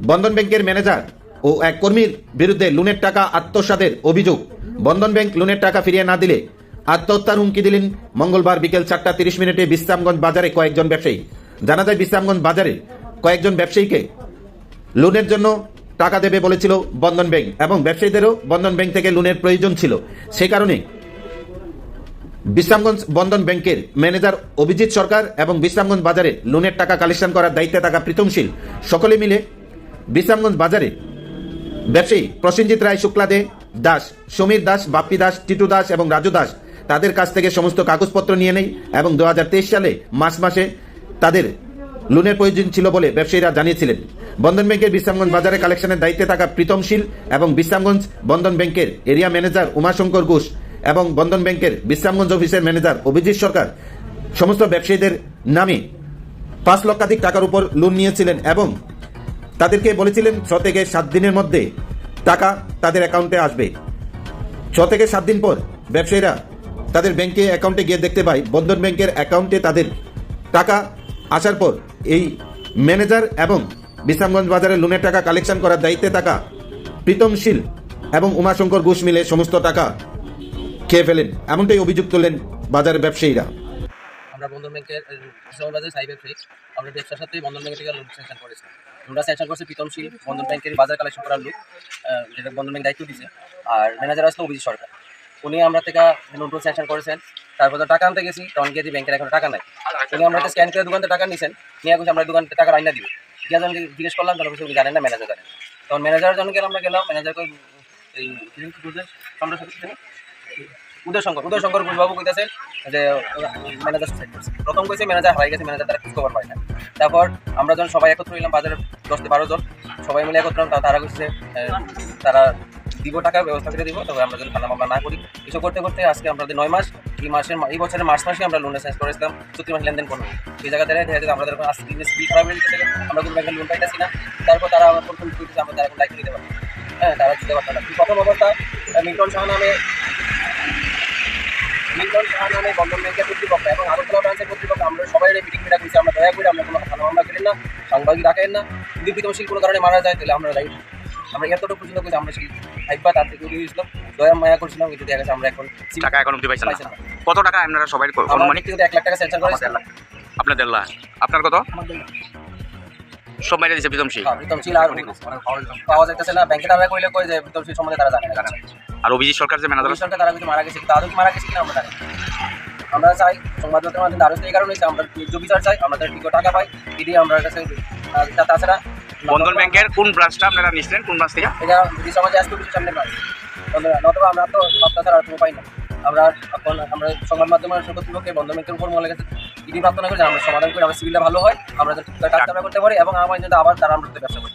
বন্ধন ব্যাংকের ম্যানেজার ও এক কর্মীর বিরুদ্ধে লোনের টাকা আত্মসাদের অভিযোগ। বন্ধন ব্যাংক লোনের টাকা ফিরিয়ে না দিলে আত্মহত্যার হুমকি দিলেন মঙ্গলবার বিকেল চারটা তিরিশ মিনিটে বিশ্রামগঞ্জ বাজারে কয়েকজন ব্যবসায়ী। জানা যায়, বিশ্রামগঞ্জ বাজারে কয়েকজন ব্যবসায়ীকে লোনের জন্য টাকা দেবে বলেছিল বন্ধন ব্যাংক এবং ব্যবসায়ীদেরও বন্ধন ব্যাংক থেকে লোনের প্রয়োজন ছিল। সে কারণে বিশ্রামগঞ্জ বন্ধন ব্যাংকের ম্যানেজার অভিজিৎ সরকার এবং বিশ্রামগঞ্জ বাজারে লোনের টাকা কালেকশন করার দায়িত্বে থাকা প্রীতমশীল সকলে মিলে বিশ্রামগঞ্জ বাজারে। ব্যবসায়ী প্রসেনজিৎ রায়, শুক্লা দে, দাস, সমীর দাস, বাপ্পি দাস, টিটু দাস এবং রাজু দাস তাদের কাছ থেকে সমস্ত কাগজপত্র নিয়ে নেই এবং দু হাজার তেইশ সালে মার্চ মাসে তাদের লোনের প্রয়োজন ছিল বলে ব্যবসায়ীরা জানিয়েছিলেন। বন্ধন ব্যাংকের বিশ্রামগঞ্জ বাজারে কালেকশনের দায়িত্বে থাকা প্রীতমশীল এবং বিশ্রামগঞ্জ বন্ধন ব্যাংকের এরিয়া ম্যানেজার উমাশঙ্কর ঘোষ এবং বন্ধন ব্যাংকের বিশ্রামগঞ্জ অফিসের ম্যানেজার অভিজিৎ সরকার সমস্ত ব্যবসায়ীদের নামে পাঁচ লক্ষাধিক টাকার উপর লোন নিয়েছিলেন এবং তাদেরকে বলেছিলেন, ছ থেকে সাত দিনের মধ্যে টাকা তাদের অ্যাকাউন্টে আসবে। ছ থেকে সাত দিন পর ব্যবসায়ীরা তাদের ব্যাংকে অ্যাকাউন্টে গিয়ে দেখতে পায় বন্ধন ব্যাংকের অ্যাকাউন্টে তাদের টাকা আসার পর এই ম্যানেজার এবং বিশ্রামগঞ্জ বাজারে লোনের টাকা কালেকশন করার দায়িত্বে থাকা প্রীতমশীল এবং উমাশঙ্কর ঘোষ মিলে সমস্ত টাকা খেয়ে ফেলেন। এমনটাই অভিযোগ তুললেন বাজারের ব্যবসায়ীরা। আমরা বন্ধন ব্যাংকের বাজার সাই ব্যবসায়ী আমরা ব্যবসার সাথে বন্ধন ব্যাংক থেকে লোন স্যাংশন করেছি। লোনটা স্যাংশন করছে প্রীতমশীল বন্ধন ব্যাংকের বাজার কালেকশন করার লোক যেটা বন্ধন ব্যাংক দায়িত্ব দিয়েছে আর ম্যানেজার আসলো অভিজিৎ সরকার। উনি আমরা থেকে লোন টোন স্যাংশন করেছেন। তারপর তো টাকা আনতে গেছি, তখন গিয়ে ব্যাংকের এখন টাকা নাই। উনি আমরা স্ক্যান করে দোকান থেকে টাকা নিয়েছেন নিয়ে গেছি আমরা দোকান থেকে টাকা আইনা দিব। যখন জিজ্ঞেস করলাম বলছে, উনি জানেন না ম্যানেজার জানেন। তখন ম্যানেজার জনকে আমরা গেলাম ম্যানেজারকে এই আমরা সাথে কি জানি? উদয় শঙ্কর উদয় শঙ্কর ঘোষবাবু কইতেছেন যে ম্যানেজার সুসাইড করছে। প্রথম কইছে ম্যানেজার হারাই গেছে ম্যানেজার তারা খোঁজ খবর পায় না। তারপর আমরা যখন সবাই একত্র হইলাম বাজারের দশ বারো জন, সবাই মিলে একত্র তারা কইছে তারা দিব টাকা, ব্যবস্থা করে দিব, তবে আমরা যদি থানা মামলা না করি। কিছু করতে করতে আজকে আমাদের নয় মাস, এই মাসের এই বছরের মার্চ মাসে আমরা লোনের সাইজ করেছিলাম চুক্তি মাস লেনদেন করব সেই জায়গা থেকে দেখা যায় আমাদের আজকে খুবই খারাপ হয়ে গেছে, আমরা কোনো ব্যাংকের লোন পাইতেছি না। তারপর তারা আমার প্রথম আমরা তারা এখন দায়িত্ব নিতে পারব হ্যাঁ তারা দিতে পারতো না। প্রথম অবস্থা? মিল্টন শাহ নামে মিল্টন শাহ নামে বন্ধন ব্যাংকের কর্তৃপক্ষ এবং আগরতলা ব্রাঞ্চের কর্তৃপক্ষ আমরা সবাই মিটিং মিটা করছি। আমরা দয়া করে আমরা কোনো থানা মামলা করেন না সাংবাদিক রাখেন না। যদি প্রীতমশীল কোনো কারণে মারা যায় তাহলে আমরা দায়ী আমরা এতটুকু পর্যন্ত করছি আমরা সেই হাইপা তার থেকে উঠে গেছিলাম দয়া মায়া করছিলাম কিন্তু দেখা গেছে আমরা এখন টাকা এখন অব্দি পাইছেন না। কত টাকা আপনারা সবাই অনুমানিক? এক লাখ টাকা স্যাংশন করেছি। আপনার দেড় লাখ। আপনার কত? সব মাইরে দিছে প্রীতম সিং। হ্যাঁ, প্রীতম ছিল আর পাওয়া যাইতেছে না। ব্যাংকে তারা কইলে কই যে প্রীতম সিং সম্বন্ধে তারা জানে না আর অভিজিৎ সরকার যে ম্যানেজার সরকার তারা কিছু মারা গেছে কিন্তু আদৌ কি মারা গেছে কিনা আমরা জানি আমরা চাই সংবাদ মাধ্যমের মাধ্যমে দ্বারস্থ এই কারণে আমরা ন্যায্য বিচার চাই আমাদের ঠিক টাকা পাই এটি আমরা কাছে তাছাড়া বন্ধন ব্যাংকের কোন ব্রাঞ্চটা আপনারা নিছিলেন কোন ব্রাঞ্চ থেকে? এটা যদি সমাজে আসতে কিছু সামনে পাই নতুবা আমরা তো সপ্তাহ ছাড়া আর কোনো পাই না আমরা এখন আমরা সংবাদ মাধ্যমের কর্তৃপক্ষে বন্ধন ব্যাংকের উপর মনে গেছে। ইডি প্রার্থনা করে, আমরা সমাধান করি, আমরা সিভিলটা ভালো হয়, আমরা যাতে আমরা করতে পারি এবং আমার জন্য আবার তারা আমরা ব্যবসা পারি